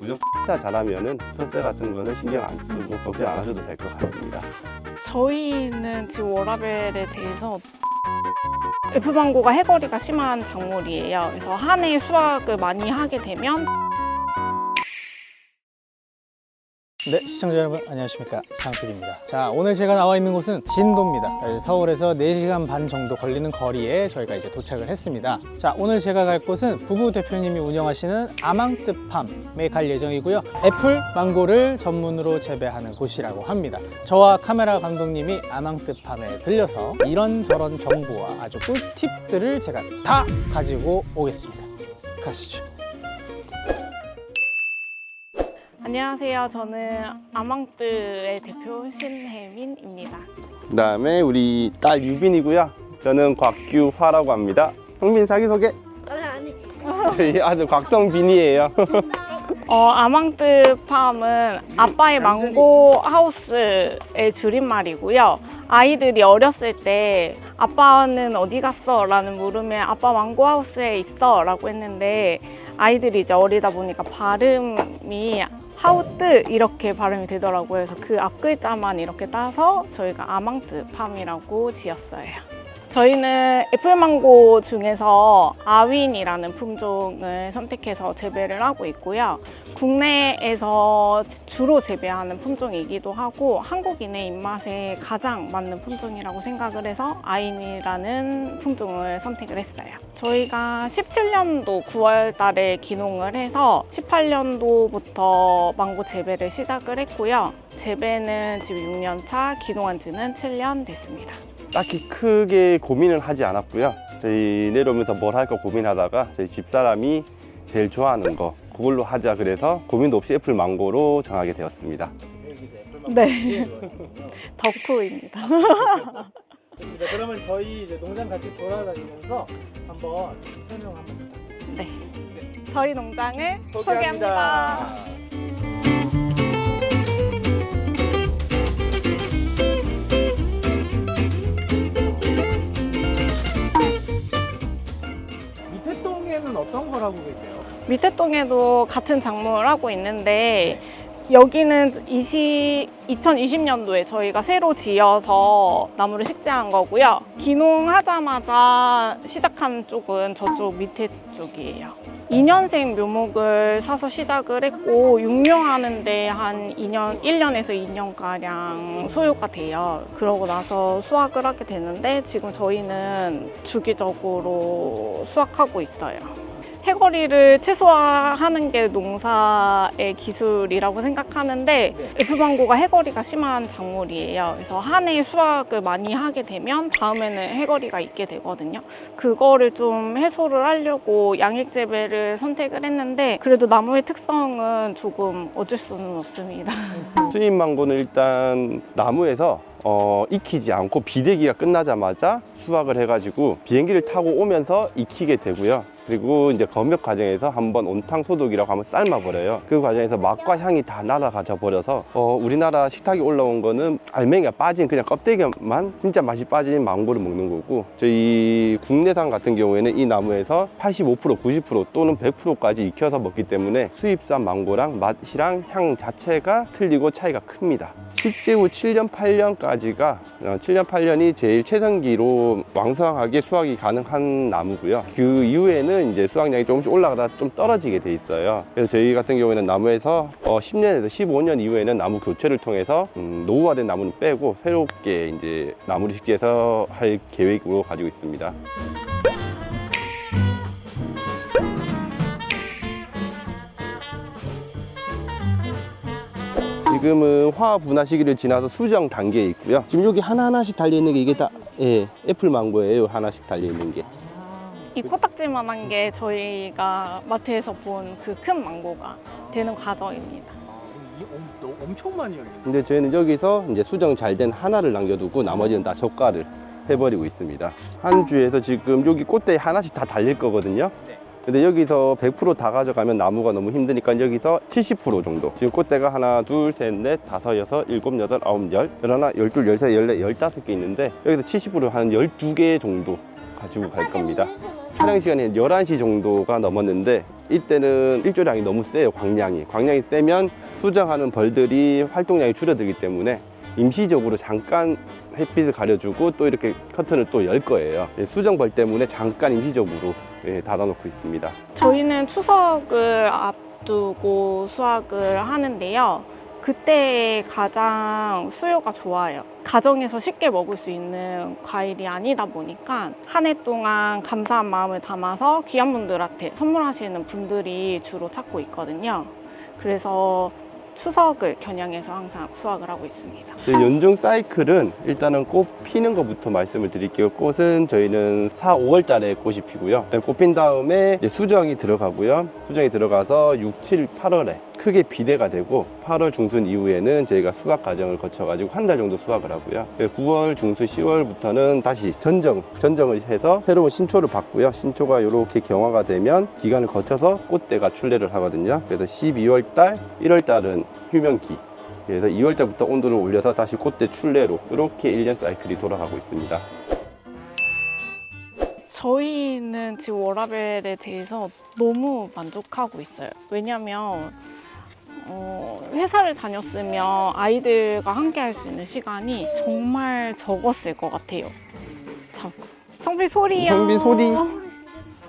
있고요. 식사 잘하면은 텃세 같은 거는 신경 안 쓰고 걱정 안 하셔도 될 것 같습니다. 저희는 지금 워라벨에 대해서 F방고가 해거리가 심한 작물이에요. 그래서 한 해 수확을 많이 하게 되면 네, 시청자 여러분 안녕하십니까 장필입니다. 자, 오늘 제가 나와 있는 곳은 진도입니다. 그래서 서울에서 4시간 반 정도 걸리는 거리에 저희가 이제 도착을 했습니다. 자, 오늘 제가 갈 곳은 부부 대표님이 운영하시는 아망뜨팜에 갈 예정이고요. 애플 망고를 전문으로 재배하는 곳이라고 합니다. 저와 카메라 감독님이 아망뜨팜에 들려서 이런저런 정보와 아주 꿀팁들을 제가 다 가지고 오겠습니다. 가시죠. 안녕하세요. 저는 아망뜨의 대표 신혜민입니다. 그다음에 우리 딸 유빈이고요. 저는 곽규화라고 합니다. 형빈 자기 소개. 저희 아들 곽성빈이에요. 어, 아망뜨 팜은 아빠의 망고 하우스의 줄임말이고요. 아이들이 어렸을 때 아빠는 어디 갔어? 라는 물음에 아빠 망고 하우스에 있어 라고 했는데 아이들이 이제 어리다 보니까 발음이 하우뜨 이렇게 발음이 되더라고요. 그래서 그 앞 글자만 이렇게 따서 저희가 아망뜨 팜이라고 지었어요. 저희는 애플망고 중에서 아윈이라는 품종을 선택해서 재배를 하고 있고요. 국내에서 주로 재배하는 품종이기도 하고 한국인의 입맛에 가장 맞는 품종이라고 생각을 해서 아윈이라는 품종을 선택을 했어요. 저희가 17년도 9월 달에 기농을 해서 18년도부터 망고 재배를 시작을 했고요. 재배는 지금 6년 차, 기농한 지는 7년 됐습니다. 딱히 크게 고민을 하지 않았고요. 저희 내려오면서 뭘 할까 고민하다가 저희 집사람이 제일 좋아하는 거 그걸로 하자 그래서 고민도 없이 애플 망고로 정하게 되었습니다. 네. 덕후입니다. 네, 그러면 저희 이제 농장 같이 돌아다니면서 한번 설명 한번 네. 저희 농장을 소개합니다. 밑에 밑에 동에도 같은 작물을 하고 있는데 여기는 20, 2020년도에 저희가 새로 지어서 나무를 식재한 거고요. 기농하자마자 시작한 쪽은 저쪽 밑에 쪽이에요. 2년생 묘목을 사서 시작을 했고 육묘하는데 한 2년, 1년에서 2년가량 소요가 돼요. 그러고 나서 수확을 하게 되는데 지금 저희는 주기적으로 수확하고 있어요. 해거리를 최소화하는 게 농사의 기술이라고 생각하는데 F방고가 해거리가 심한 작물이에요. 그래서 한 해 수확을 많이 하게 되면 다음에는 해거리가 있게 되거든요. 그거를 좀 해소를 하려고 양액 재배를 선택을 했는데 그래도 나무의 특성은 조금 어쩔 수는 없습니다. 수입 망고는 일단 나무에서 어, 익히지 않고 비대기가 끝나자마자 수확을 해가지고 비행기를 타고 오면서 익히게 되고요. 그리고 이제 검역 과정에서 한번 온탕 소독이라고 한번 삶아버려요. 그 과정에서 맛과 향이 다 날아가져 버려서 어, 우리나라 식탁에 올라온 거는 알맹이가 빠진 그냥 껍데기만 진짜 맛이 빠진 망고를 먹는 거고 저희 국내산 같은 경우에는 이 나무에서 85% 90% 또는 100%까지 익혀서 먹기 때문에 수입산 망고랑 맛이랑 향 자체가 틀리고 차이가 큽니다. 식재 후 7년 8년까지 가 7년 8년이 제일 최선기로 왕성하게 수확이 가능한 나무고요. 그 이후에는 이제 수확량이 조금씩 올라가다 좀 떨어지게 돼 있어요. 그래서 저희 같은 경우에는 나무에서 어, 10년에서 15년 이후에는 나무 교체를 통해서 음, 노후화된 나무는 빼고 새롭게 이제 나무를 식재해서 할 계획으로 가지고 있습니다. 지금은 화학 분화 시기를 지나서 수정 단계에 있고요. 지금 여기 하나하나씩 달려 있는 게 이게 다 예, 애플 망고예요. 하나씩 달려 있는 게. 이 코딱지만한 게 저희가 마트에서 본 그 큰 망고가 되는 과정입니다. 이 엄, 엄청 많이 열리네. 근데 저희는 여기서 이제 수정 잘 된 하나를 남겨두고 나머지는 다 저가를 해버리고 있습니다. 한 주에서 지금 여기 꽃대 하나씩 다 달릴 거거든요. 네. 근데 여기서 100%다 가져가면 나무가 너무 힘드니까 여기서 70% 정도. 지금 꽃대가 하나, 둘, 셋, 넷, 다섯, 여섯, 일곱, 여덟, 아홉, 열, 열하나, 열둘, 열세, 열네, 열다섯 개 있는데 여기서 70%한 12개 정도 가지고 갈 겁니다. 촬영 시간이 11시 정도가 넘었는데 이때는 일조량이 너무 세요, 광량이. 광량이 세면 수정하는 벌들이 활동량이 줄어들기 때문에 임시적으로 잠깐 햇빛을 가려주고 또 이렇게 커튼을 또 열 거예요. 예, 수정벌 때문에 잠깐 임시적으로 예, 닫아놓고 있습니다. 저희는 추석을 앞두고 수확을 하는데요. 그때 가장 수요가 좋아요. 가정에서 쉽게 먹을 수 있는 과일이 아니다 보니까 한 해 동안 감사한 마음을 담아서 귀한 분들한테 선물하시는 분들이 주로 찾고 있거든요. 그래서 추석을 겨냥해서 항상 수확을 하고 있습니다. 연중 사이클은 일단은 꽃 피는 것부터 말씀을 드릴게요. 꽃은 저희는 4, 5월 달에 꽃이 피고요. 네, 꽃핀 다음에 수정이 들어가고요. 수정이 들어가서 6, 7, 8월에 크게 비대가 되고 8월 중순 이후에는 저희가 수확 과정을 거쳐가지고 한 달 정도 수확을 하고요. 9월 중순 10월부터는 다시 전정, 전정을 해서 새로운 신초를 받고요. 신초가 이렇게 경화가 되면 기간을 거쳐서 꽃대가 출래를 하거든요. 그래서 12월 달, 1월 달은 휴면기, 그래서 2월 달부터 온도를 올려서 다시 꽃대 출래로 이렇게 1년 사이클이 돌아가고 있습니다. 저희는 지금 워라벨에 대해서 너무 만족하고 있어요. 왜냐면 어, 회사를 다녔으면 아이들과 함께 할 수 있는 시간이 정말 적었을 것 같아요. 참. 성비 소리요. 성비 소리.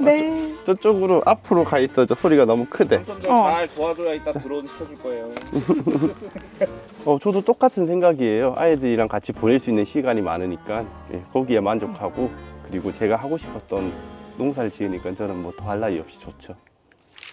네. 저쪽으로 앞으로 가 있어죠. 소리가 너무 크대. 점점 어. 잘 도와줘야 이따 드론 시켜줄 거예요. 어, 저도 똑같은 생각이에요. 아이들이랑 같이 보낼 수 있는 시간이 많으니까 예, 거기에 만족하고 그리고 제가 하고 싶었던 농사를 지으니까 저는 뭐 더할 나위 없이 좋죠.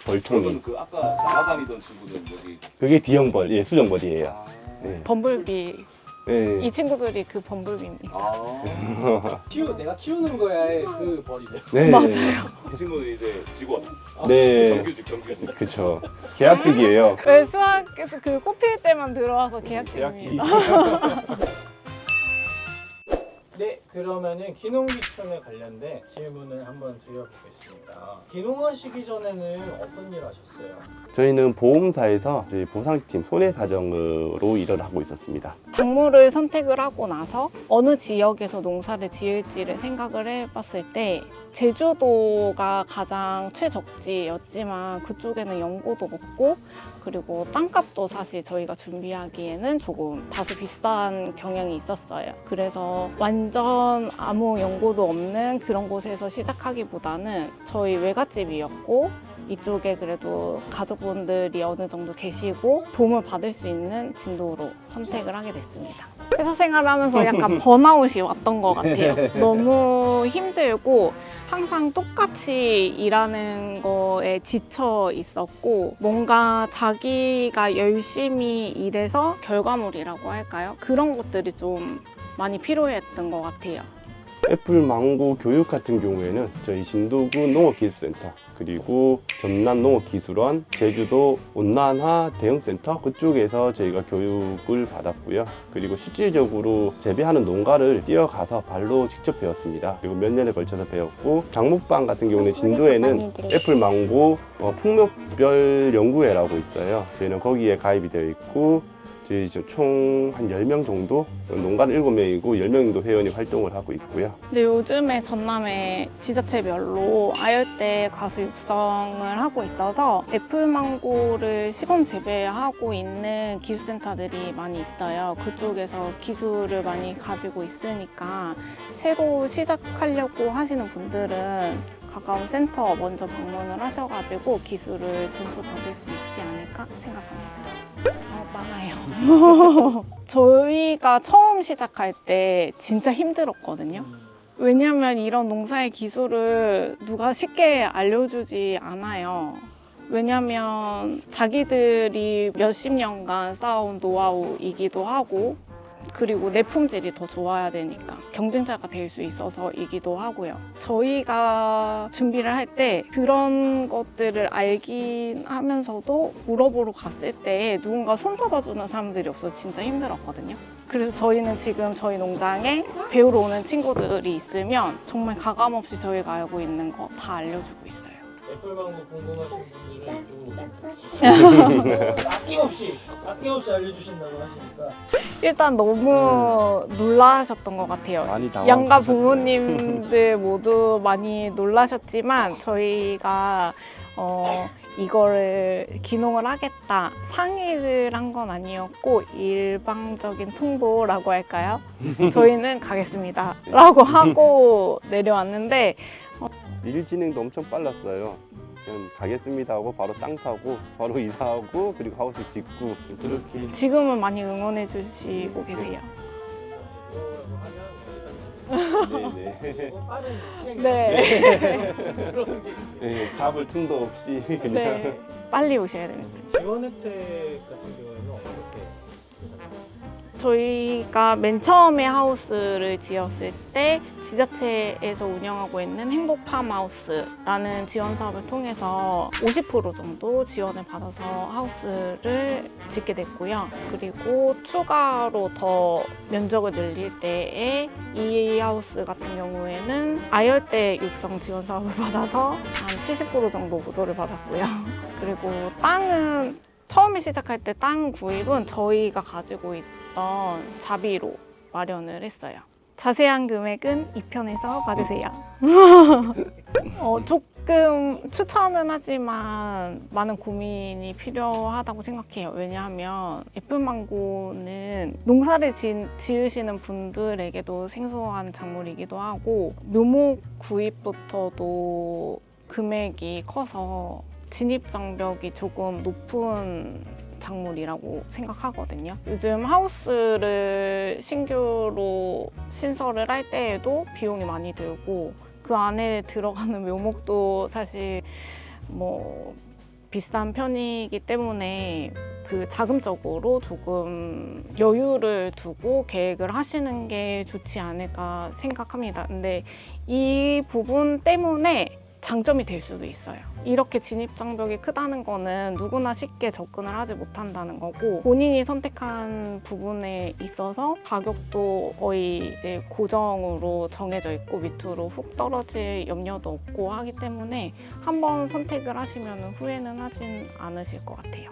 벌통이. 그 아까 날아다니던 친구들 여기 그게 D형벌, 예, 수정벌이에요. 아, 예. 범블비. 예. 이 친구들이 그 범블비입니다. 아, 키우 내가 키우는 거야의 그 벌이래. 네. 맞아요. 이 친구는 이제 직원. 네. 정규직 정규직. 그쵸. 계약직이에요. 왜 수학에서 그 꽃필 때만 들어와서 계약직입니다. 네, 그러면은 기농기촌에 관련된 질문을 한번 드려보겠습니다. 기농하시기 전에는 어떤 일 하셨어요? 저희는 보험사에서 저희 보상팀 손해사정으로 일을 하고 있었습니다. 작물을 선택을 하고 나서 어느 지역에서 농사를 지을지를 생각을 해봤을 때 제주도가 가장 최적지였지만 그쪽에는 연고도 없고 그리고 땅값도 사실 저희가 준비하기에는 조금 다소 비싼 경향이 있었어요. 그래서 완전 아무 연고도 없는 그런 곳에서 시작하기보다는 저희 외갓집이었고 이쪽에 그래도 가족분들이 어느 정도 계시고 도움을 받을 수 있는 진도로 선택을 하게 됐습니다. 회사 생활을 하면서 약간 번아웃이 왔던 것 같아요. 너무 힘들고 항상 똑같이 일하는 거에 지쳐 있었고 뭔가 자기가 열심히 일해서 결과물이라고 할까요? 그런 것들이 좀 많이 필요했던 것 같아요. 애플 망고 교육 같은 경우에는 저희 진도군 농업기술센터 그리고 전남 농업기술원 제주도 온난화 대응센터 그쪽에서 저희가 교육을 받았고요. 그리고 실질적으로 재배하는 농가를 뛰어가서 발로 직접 배웠습니다. 그리고 몇 년에 걸쳐서 배웠고 장목방 같은 경우는 진도에는 애플 망고 어, 풍력별 연구회라고 있어요. 저희는 거기에 가입이 되어 있고 저희 총 한 10명 정도 농가는 7명이고 10명 정도 회원이 활동을 하고 있고요 근데 요즘에 전남에 지자체별로 아열대 과수 육성을 하고 있어서 애플망고를 시범 재배하고 있는 기술센터들이 많이 있어요. 그쪽에서 기술을 많이 가지고 있으니까 새로 시작하려고 하시는 분들은 가까운 센터 먼저 방문을 하셔가지고 기술을 전수 받을 수 있지 않을까 생각합니다. 어, 많아요. 저희가 처음 시작할 때 진짜 힘들었거든요. 왜냐하면 이런 농사의 기술을 누가 쉽게 알려주지 않아요. 왜냐하면 자기들이 몇십 년간 쌓아온 노하우이기도 하고 그리고 내 품질이 더 좋아야 되니까 경쟁자가 될 수 있어서이기도 하고요. 저희가 준비를 할 때 그런 것들을 알긴 하면서도 물어보러 갔을 때 누군가 손잡아주는 사람들이 없어서 진짜 힘들었거든요. 그래서 저희는 지금 저희 농장에 배우러 오는 친구들이 있으면 정말 가감없이 저희가 알고 있는 거 다 알려주고 있어요. 애플 망고 궁금하신 분들은 이쪽으로 오시면 아낌없이 아낌없이 알려주신다고 하시니까 일단 너무 놀라셨던 것 같아요. 많이 당황. 양가 부모님들 모두 많이 놀라셨지만 저희가 어, 이거를 기농을 하겠다 상의를 한 건 아니었고 일방적인 통보라고 할까요? 저희는 가겠습니다 라고 하고 내려왔는데 일 진행도 엄청 빨랐어요. 그냥 가겠습니다 하고 바로 땅 사고 바로 이사하고 그리고 하우스 짓고 그렇게 지금은 많이 응원해 주시고 계세요. 네네. 빠른 시행 네. 네, 잡을 틈도 없이 그냥 네. 빨리 오셔야 됩니다. 지원 혜택 같은 어떻게 저희가 맨 처음에 하우스를 지었을 때 지자체에서 운영하고 있는 행복팜하우스라는 지원 사업을 통해서 50% 정도 지원을 받아서 하우스를 짓게 됐고요. 그리고 추가로 더 면적을 늘릴 때에 이 하우스 같은 경우에는 아열대 육성 지원 사업을 받아서 한 70% 정도 보조를 받았고요. 그리고 땅은 처음에 시작할 때 땅 구입은 저희가 가지고 있던 자비로 마련을 했어요. 자세한 금액은 2편에서 봐주세요. 어, 조금 추천은 하지만 많은 고민이 필요하다고 생각해요. 왜냐하면 애플망고는 농사를 지, 지으시는 분들에게도 생소한 작물이기도 하고 묘목 구입부터도 금액이 커서 진입 장벽이 조금 높은 작물이라고 생각하거든요. 요즘 하우스를 신규로 신설을 할 때에도 비용이 많이 들고 그 안에 들어가는 묘목도 사실 뭐 비싼 편이기 때문에 그 자금적으로 조금 여유를 두고 계획을 하시는 게 좋지 않을까 생각합니다. 근데 이 부분 때문에 장점이 될 수도 있어요. 이렇게 진입 장벽이 크다는 거는 누구나 쉽게 접근을 하지 못한다는 거고 본인이 선택한 부분에 있어서 가격도 거의 이제 고정으로 정해져 있고 밑으로 훅 떨어질 염려도 없고 하기 때문에 한번 선택을 하시면 후회는 하진 않으실 것 같아요.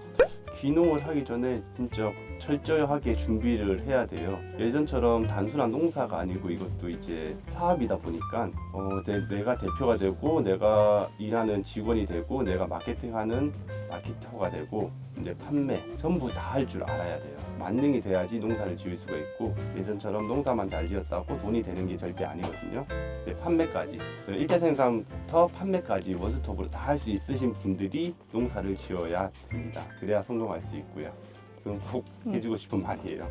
귀농을 하기 전에 진짜 철저하게 준비를 해야 돼요. 예전처럼 단순한 농사가 아니고 이것도 이제 사업이다 보니까 어, 내, 내가 대표가 되고 내가 일하는 직원이 되고 내가 마케팅하는 마케터가 되고 이제 판매 전부 다 할 줄 알아야 돼요. 만능이 돼야지 농사를 지을 수가 있고 예전처럼 농사만 잘 지었다고 돈이 되는 게 절대 아니거든요. 네, 판매까지 1차 생산부터 판매까지 원스톱으로 다 할 수 있으신 분들이 농사를 지어야 됩니다. 그래야 성공 할수 있고요. 그건 꼭 음. 해주고 싶은 말이에요.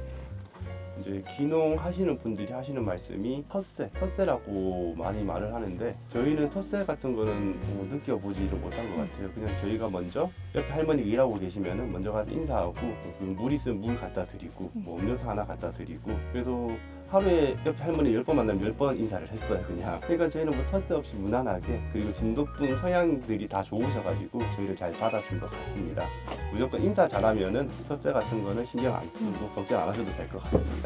이제 귀농 하시는 분들이 하시는 말씀이 텃세, 텃세라고 많이 말을 하는데 저희는 텃세 같은 거는 뭐 느껴보지를 못한 것 같아요. 그냥 저희가 먼저 옆에 할머니가 일하고 계시면은 먼저 가서 인사하고 그물 있으면 물 갖다 드리고 뭐 음료수 하나 갖다 드리고 그래서 하루에 옆에 할머니 열 번 만나면 열 번 인사를 했어요 그냥. 그러니까 저희는 뭐 텃세 없이 무난하게 그리고 진도분 성향들이 다 좋으셔가지고 저희를 잘 받아준 것 같습니다. 무조건 인사 잘하면은 텃세 같은 거는 신경 안 쓰고 걱정 안 하셔도 될 것 같습니다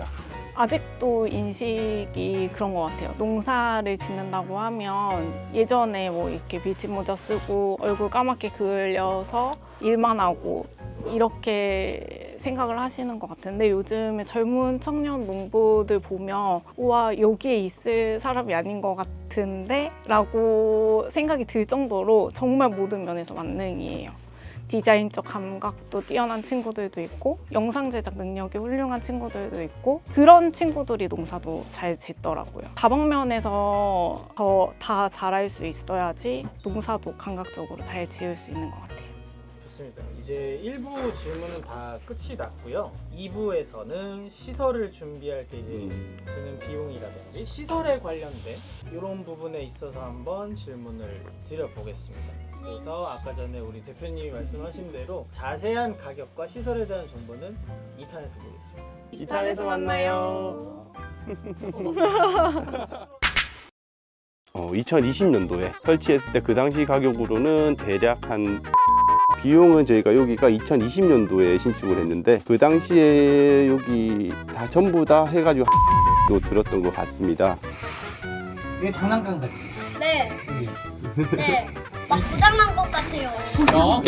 아직도 인식이 그런 것 같아요. 농사를 짓는다고 하면 예전에 뭐 이렇게 밀짚 모자 쓰고 얼굴 까맣게 그려서 일만 하고 이렇게 생각을 하시는 것 같은데 요즘에 젊은 청년 농부들 보면 우와 여기에 있을 사람이 아닌 것 같은데 라고 생각이 들 정도로 정말 모든 면에서 만능이에요. 디자인적 감각도 뛰어난 친구들도 있고 영상 제작 능력이 훌륭한 친구들도 있고 그런 친구들이 농사도 잘 짓더라고요. 다방면에서 더 다 잘할 수 있어야지 농사도 감각적으로 잘 지을 수 있는 것 같아요. 좋습니다. 이제 1부 질문은 다 끝이 났고요. 2부에서는 시설을 준비할 때 이제 음. 드는 비용이라든지 시설에 관련된 이런 부분에 있어서 한번 질문을 드려보겠습니다. 그래서 아까 전에 우리 대표님이 말씀하신 대로 자세한 가격과 시설에 대한 정보는 2탄에서 보겠습니다. 2탄에서 만나요 어, 2020년도에 설치했을 때 그 당시 가격으로는 대략 한 비용은 저희가 여기가 2020년도에 신축을 했는데 그 당시에 여기 다 전부 다 해가지고 도 들었던 것 같습니다. 이게 장난감 같지? 네. 네. 막 고장난 것 같아요. 어?